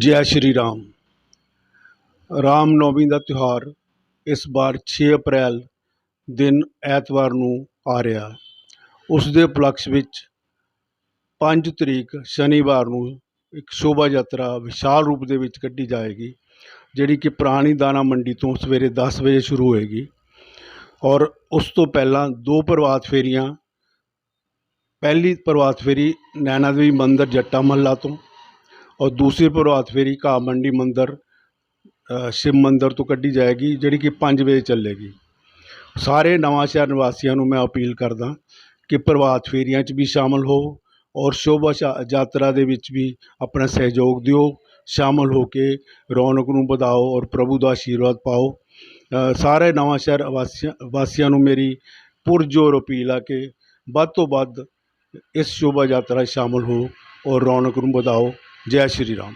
ਜੈ ਸ਼੍ਰੀ ਰਾਮ। ਰਾਮ ਨੌਮੀ ਦਾ ਤਿਉਹਾਰ ਇਸ ਵਾਰ 6 ਅਪ੍ਰੈਲ ਦਿਨ ਐਤਵਾਰ ਨੂੰ ਆ ਰਿਹਾ। ਉਸ ਦੇ ਉਪਲਕਸ਼ ਵਿੱਚ 5 ਤਰੀਕ ਸ਼ਨੀਵਾਰ ਨੂੰ ਇੱਕ ਸ਼ੋਭਾ ਯਾਤਰਾ ਵਿਸ਼ਾਲ ਰੂਪ ਦੇ ਵਿੱਚ ਕੱਢੀ ਜਾਏਗੀ, ਜਿਹੜੀ ਕਿ ਪੁਰਾਣੀ ਦਾਣਾ ਮੰਡੀ ਤੋਂ ਸਵੇਰੇ 10 ਵਜੇ ਸ਼ੁਰੂ ਹੋਏਗੀ ਔਰ ਉਸ ਤੋਂ ਪਹਿਲਾਂ ਦੋ ਪ੍ਰਭਾਤ ਫੇਰੀਆਂ, ਪਹਿਲੀ ਪ੍ਰਭਾਤ ਫੇਰੀ ਨੈਣਾ ਦੇਵੀ ਮੰਦਿਰ ਜੱਟਾ ਮਹੱਲਾ ਤੋਂ ਔਰ ਦੂਸਰੀ ਪ੍ਰਭਾਤ ਫੇਰੀ ਘਾਹ ਮੰਡੀ ਮੰਦਿਰ ਸ਼ਿਵ ਮੰਦਿਰ ਤੋਂ ਕੱਢੀ ਜਾਏਗੀ, ਜਿਹੜੀ ਕਿ 5 ਵਜੇ ਚੱਲੇਗੀ। ਸਾਰੇ ਨਵਾਂਸ਼ਹਿਰ ਨਿਵਾਸੀਆਂ ਨੂੰ ਮੈਂ ਅਪੀਲ ਕਰਦਾ ਕਿ ਪ੍ਰਭਾਤ ਫੇਰੀਆਂ 'ਚ ਵੀ ਸ਼ਾਮਲ ਹੋ ਔਰ ਸ਼ੋਭਾ ਸ਼ਾ- ਯਾਤਰਾ ਦੇ ਵਿੱਚ ਵੀ ਆਪਣਾ ਸਹਿਯੋਗ ਦਿਓ, ਸ਼ਾਮਲ ਹੋ ਕੇ ਰੌਣਕ ਨੂੰ ਵਧਾਓ ਔਰ ਪ੍ਰਭੂ ਦਾ ਆਸ਼ੀਰਵਾਦ ਪਾਓ। ਸਾਰੇ ਨਵਾਂ ਸ਼ਹਿਰ ਵਾਸੀਆਂ ਵਾਸੀਆਂ ਨੂੰ ਮੇਰੀ ਪੁਰਜੋਰ ਅਪੀਲ ਆ ਕਿ ਵੱਧ ਤੋਂ ਵੱਧ ਇਸ ਸ਼ੋਭਾ ਯਾਤਰਾ 'ਚ ਸ਼ਾਮਲ ਹੋ ਔਰ ਰੌਣਕ ਨੂੰ ਵਧਾਓ। ਜੈ ਸ਼੍ਰੀ ਰਾਮ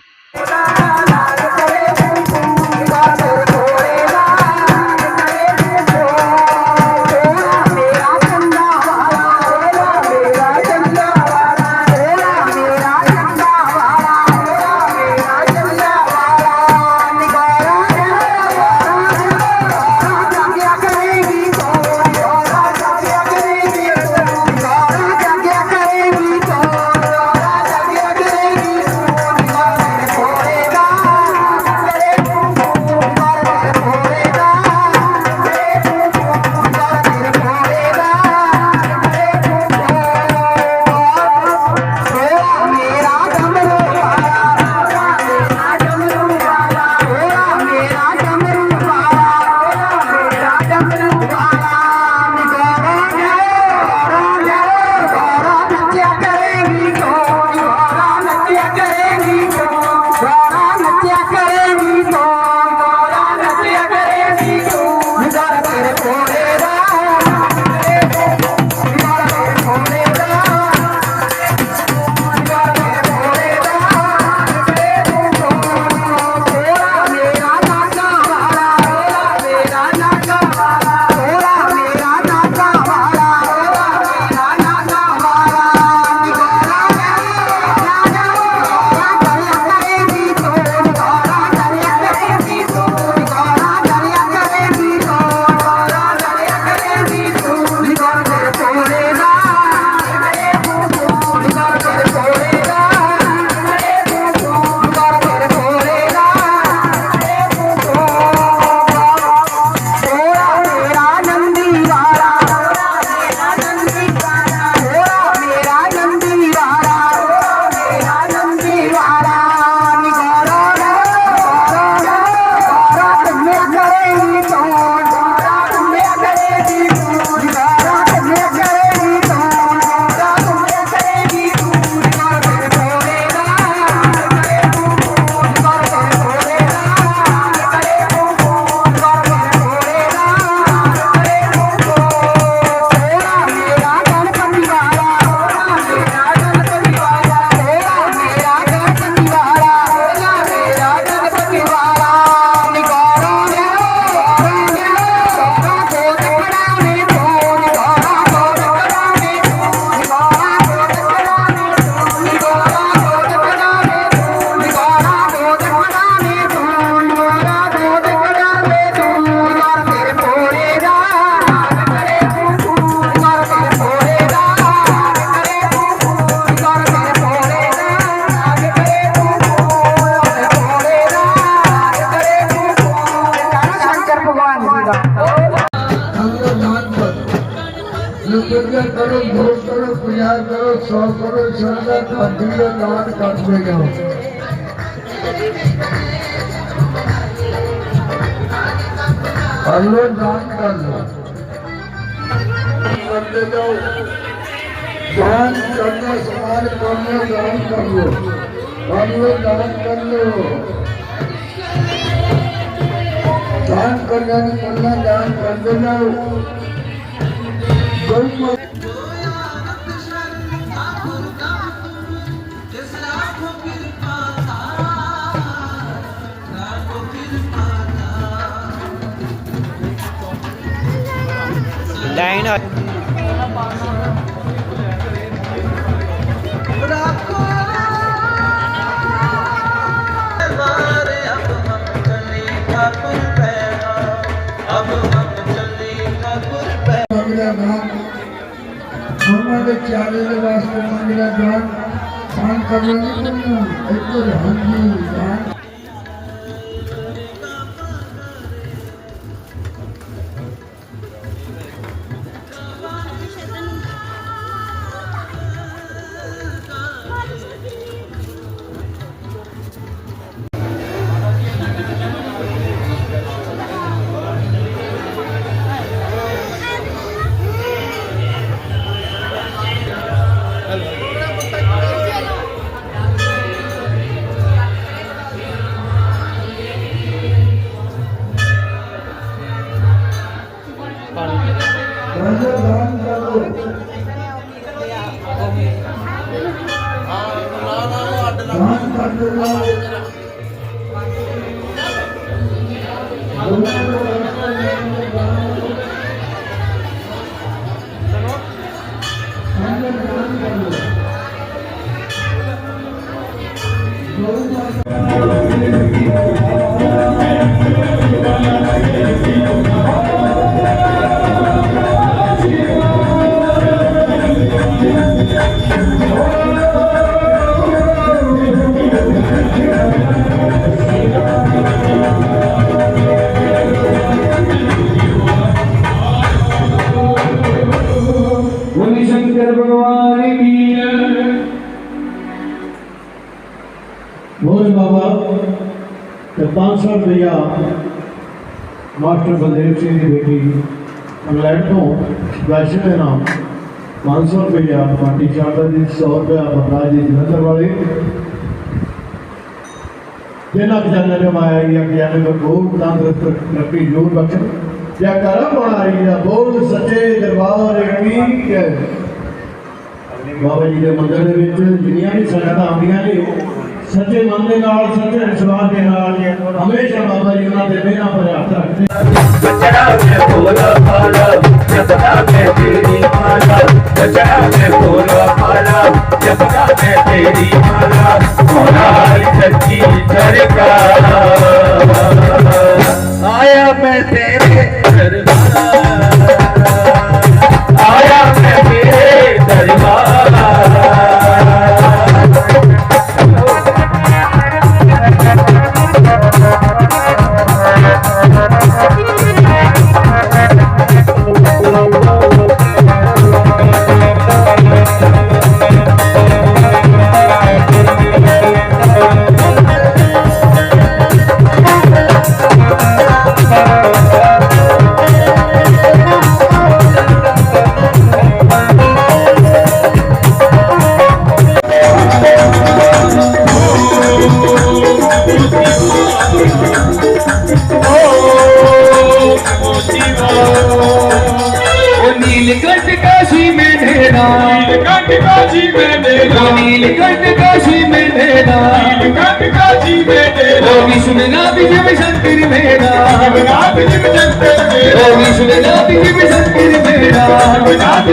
दिया करो सौ करो संगत मंदिर दान करते जाओ कर दान कर लो। करते जाओ। दान करना समान कर दान कर लो। कर दान कर लो। दान करना करना दान करते जाओ गौ ਉਹਨਾਂ ਦੇ ਚਾਰੇ ਦੇ ਵਾਸਤੇ ਮੰਗਦਾ ਦਾਨ ਦਾਨ ਕਰਨਾ ਨਹੀਂ ਕਰਨਾ ਇੱਧਰ ਹਾਂਜੀ ਦਾਨ Gracias. शंकर भगवान की मोहन बाबा तो पाँच सौ रुपया मास्टर बलदेव सिंह की बेटी इंग्लैंड तो वैसे के नाम पाँच सौ रुपया पार्टी शारदा जी, सौ रुपया बलराज जी जलंधर वाले। जिन्हें खजाने कमाया या खजाने को खूब तंदुरुस्त तरक्की ज़रूर बख्श या करा बना रही है बोल सचे दरबार की ਬਾਬਾ ਜੀ ਦੇ ਮੰਦਰ ਦੇ ਵਿੱਚ ਜਿੰਨੀਆਂ ਵੀ ਸੰਗਤਾਂ ਆਉਂਦੀਆਂ ਨੇ ਸੱਚੇ ਮਨ ਦੇ ਨਾਲ ਸੱਚੇ ਵਿਸ਼ਵਾਸ ਦੇ ਨਾਲ ਹਮੇਸ਼ਾ ਬਾਬਾ ਜੀ ਉਹਨਾਂ ਦੇ ਮਿਹਰਾਂ ਪਰ ਹੱਥ ਰੱਖਦੇ ਸੱਚਾ ਤੇ ਬੋਲਾ ਪਾਲਾ ਜਪਦਾ ਤੇ ਤੇਰੀ ਮਾਲਾ ਸੱਚਾ ਤੇ ਬੋਲਾ ਪਾਲਾ ਜਪਦਾ ਤੇ ਤੇਰੀ ਮਾਲਾ ਮੋਨਾਲੀ ਸੱਚੀ ਸਰਕਾਰ ਆਇਆ ਮੈਂ ਤੇਰੇ ਦਰਬਾਰ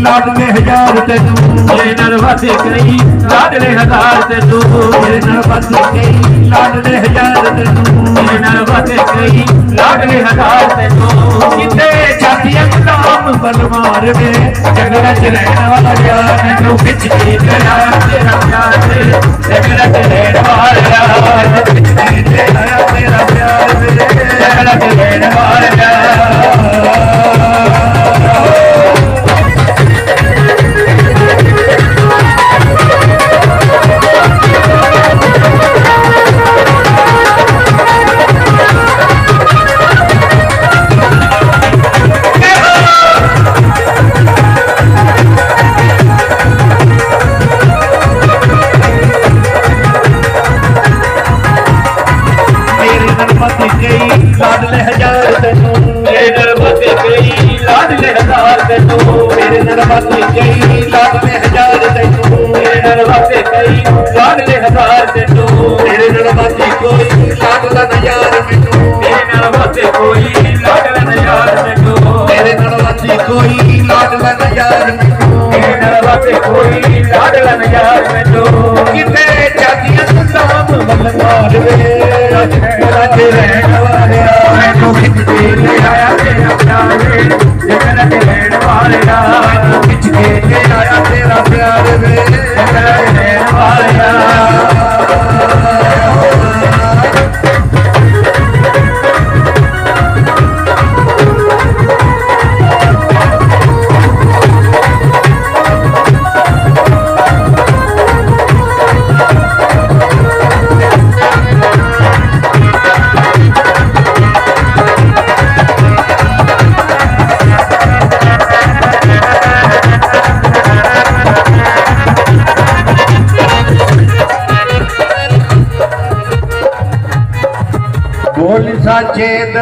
ਲਾਡਲੇ ਹਜ਼ਾਰ ਤੈਨੂੰ ਮੇਰੇ ਨਾਲ ਬਾਤੀ ਕਈ ਲਾਡਲੇ ਹਜ਼ਾਰ ਤੈਨੂੰ ਮੇਰੇ ਨਾਲ ਬਾਤੀ ਕਈ ਲਾਡਲੇ ਹਜ਼ਾਰ ਤੈਨੂੰ ਮੇਰੇ ਨਾਲ ਬਾਤੀ ਕਈ ਲਾਡਲੇ ਹਜ਼ਾਰ ਤੈਨੂੰ ਕਿਤੇ ਜਾਤੀਆਂ ਗੁਲਾਮ ਬਲ ਮਾਰ ਵੇ ਜਗੜਾ ਚ ਰਹਿਣ ਵਾਲਾ ਯਾਰ ਮੈਨੂੰ ਵਿੱਚ ਕੀ ਕਰਾ ਤੇਰਾ ਪਿਆਰ ਵੇ ਜਗੜਾ ਚ ਰਹਿਣ ਵਾਲਾ ਵਿੱਚ ਕੀ ਕਰਾ ਤੇਰਾ ਪਿਆਰ ਵੇ ਜਗੜਾ ਚ ਰਹਿਣ ਵਾਲਾ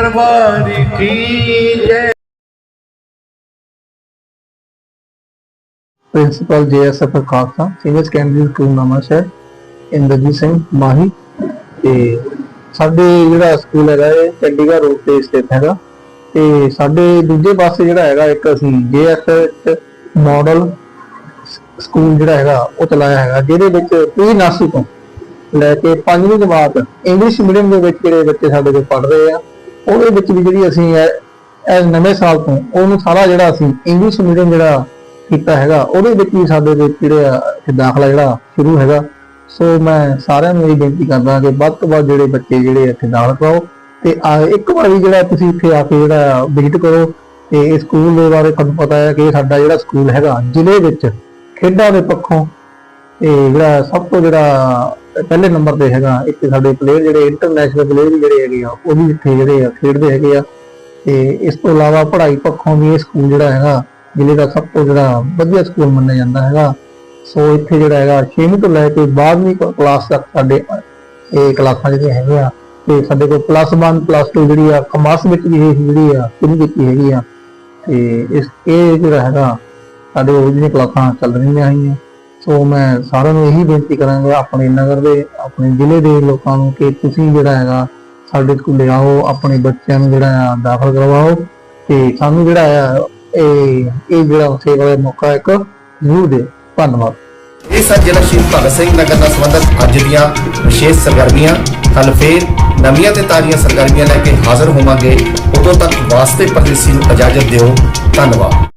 ਦਰਬਾਰ ਕੀ ਜੈ principal JSF Khalsa, senior secondary school Nawanshahr Inderjit Singh Mahi. ਤੇ ਸਾਡੇ ਜਿਹੜਾ ਸਕੂਲ ਹੈਗਾ ਇਹ ਚੰਡੀਗੜ੍ਹ ਰੋਡ ਤੇ ਸਥਿਤ ਹੈਗਾ। ਤੇ ਸਾਡੇ ਦੂਜੇ ਪਾਸੇ ਜਿਹੜਾ ਹੈਗਾ, ਇੱਕ ਅਸੀਂ ਜੇ ਐਸ ਮਾਡਲ ਸਕੂਲ ਜਿਹੜਾ ਹੈਗਾ, ਉਹ ਚਲਾਇਆ ਹੈਗਾ, ਜਿਹਦੇ ਵਿੱਚ ਪ੍ਰੀ ਨਰਸਰੀ ਤੋਂ ਲੈ ਕੇ ਪੰਜਵੀਂ ਜਮਾਤ ਇੰਗਲਿਸ਼ ਮੀਡੀਅਮ ਦੇ ਵਿੱਚ ਜਿਹੜੇ ਬੱਚੇ ਸਾਡੇ ਕੋਲ ਪੜ੍ਹ ਰਹੇ ਆ। ਉਹਦੇ ਵਿੱਚ ਵੀ ਜਿਹੜੀ ਅਸੀਂ ਐ ਨਵੇਂ ਸਾਲ ਤੋਂ ਉਹਨੂੰ ਸਾਰਾ ਜਿਹੜਾ ਅਸੀਂ ਇੰਗਲਿਸ਼ ਮੀਡੀਅਮ ਜਿਹੜਾ ਕੀਤਾ ਹੈਗਾ, ਉਹਦੇ ਵਿੱਚ ਵੀ ਸਾਡੇ ਵਿੱਚ ਜਿਹੜੇ ਆ ਇੱਥੇ ਦਾਖਲਾ ਜਿਹੜਾ ਸ਼ੁਰੂ ਹੈਗਾ। ਸੋ ਮੈਂ ਸਾਰਿਆਂ ਨੂੰ ਇਹ ਬੇਨਤੀ ਕਰਦਾ ਕਿ ਵੱਧ ਤੋਂ ਵੱਧ ਜਿਹੜੇ ਬੱਚੇ ਜਿਹੜੇ ਇੱਥੇ ਦਾਖਲ ਕਰਾਓ ਤੇ ਆ- ਇੱਕ ਵਾਰੀ ਜਿਹੜਾ ਤੁਸੀਂ ਇੱਥੇ ਆ ਕੇ ਜਿਹੜਾ ਵਿਜ਼ਿਟ ਕਰੋ ਤੇ ਇਹ ਸਕੂਲ ਦੇ ਬਾਰੇ ਤੁਹਾਨੂੰ ਪਤਾ ਹੈ ਕਿ ਸਾਡਾ ਜਿਹੜਾ ਸਕੂਲ ਹੈਗਾ, ਜ਼ਿਲ੍ਹੇ ਵਿੱਚ ਖੇਡਾਂ ਦੇ ਪੱਖੋਂ ਤੇ ਜਿਹੜਾ ਸਭ ਤੋਂ ਜਿਹੜਾ ਪਹਿਲੇ ਨੰਬਰ ਤੇ ਹੈਗਾ ਇੱਥੇ ਸਾਡੇ ਪਲੇਅਰ ਜਿਹੜੇ ਇੰਟਰਨੈਸ਼ਨਲ ਪਲੇਅਰ ਵੀ ਜਿਹੜੇ ਹੈਗੇ ਆ, ਉਹ ਵੀ ਇੱਥੇ ਜਿਹੜੇ ਆ ਖੇਡਦੇ ਹੈਗੇ ਆ। ਤੇ ਇਸ ਤੋਂ ਇਲਾਵਾ ਪੜ੍ਹਾਈ ਪੱਖੋਂ ਵੀ ਇਹ ਸਕੂਲ ਜਿਹੜਾ ਹੈਗਾ, ਜ਼ਿਲ੍ਹੇ ਦਾ ਸਭ ਤੋਂ ਜਿਹੜਾ ਵਧੀਆ ਸਕੂਲ ਮੰਨਿਆ ਜਾਂਦਾ ਹੈਗਾ। ਸੋ ਇੱਥੇ ਜਿਹੜਾ ਹੈਗਾ 6ਵੀਂ ਤੋਂ ਲੈ ਕੇ 12ਵੀਂ ਕਲਾਸ ਤੱਕ ਸਾਡੇ ਇਹ ਕਲਾਸਾਂ ਜਿਹੜੀਆਂ ਹੈਗੀਆਂ, ਤੇ ਸਾਡੇ ਕੋਲ ਪਲੱਸ 1 ਪਲੱਸ 2 ਜਿਹੜੀ ਆ ਕਮਰਸ ਵਿੱਚ ਵੀ ਇਹ ਜਿਹੜੀ ਆ ਸ਼ੁਰੂ ਕੀਤੀ ਹੈਗੀ ਆ। ਤੇ ਇਸ, ਇਹ ਜਿਹੜਾ ਹੈਗਾ, ਸਾਡੇ ਉਹ ਜਿਹੜੀਆਂ ਕਲਾਸਾਂ ਚੱਲ ਰਹੀਆਂ ਹੈਗੀਆਂ। ਸੋ ਮੈਂ ਸਾਰਿਆਂ ਨੂੰ ਇਹੀ ਬੇਨਤੀ ਕਰਾਂਗਾ ਆਪਣੇ ਨਗਰ ਦੇ, ਆਪਣੇ ਜ਼ਿਲ੍ਹੇ ਦੇ ਲੋਕਾਂ ਨੂੰ ਕਿ ਤੁਸੀਂ ਜਿਹੜਾ ਹੈਗਾ ਸਾਡੇ ਸਕੂਲੇ ਆਓ, ਆਪਣੇ ਬੱਚਿਆਂ ਨੂੰ ਜਿਹੜਾ ਆ ਦਾਖਲ ਕਰਵਾਓ ਤੇ ਸਾਨੂੰ ਜਿਹੜਾ ਆ ਇਹ ਇਹ ਜਿਹੜਾ ਸੇਵਾ ਦਾ ਮੌਕਾ ਇੱਕ ਜ਼ਰੂਰ ਦਿਓ। ਧੰਨਵਾਦ। ਇਹ ਸਨ ਜ਼ਿਲ੍ਹਾ ਸ਼ਹੀਦ ਭਗਤ ਸਿੰਘ ਨਗਰ ਨਾਲ ਸੰਬੰਧਿਤ ਅੱਜ ਦੀਆਂ ਵਿਸ਼ੇਸ਼ ਸਰਗਰਮੀਆਂ ਕੱਲ ਫੇਰ ਨਵੀਆਂ ਤੇ ਤਾਜ਼ੀਆਂ ਸਰਗਰਮੀਆਂ ਲੈ ਕੇ ਹਾਜ਼ਰ ਹੋਵਾਂਗੇ। ਉਦੋਂ ਤੱਕ ਵਾਸਤੇ ਪਰਦੇਸੀ ਨੂੰ ਇਜਾਜ਼ਤ ਦਿਓ। ਧੰਨਵਾਦ।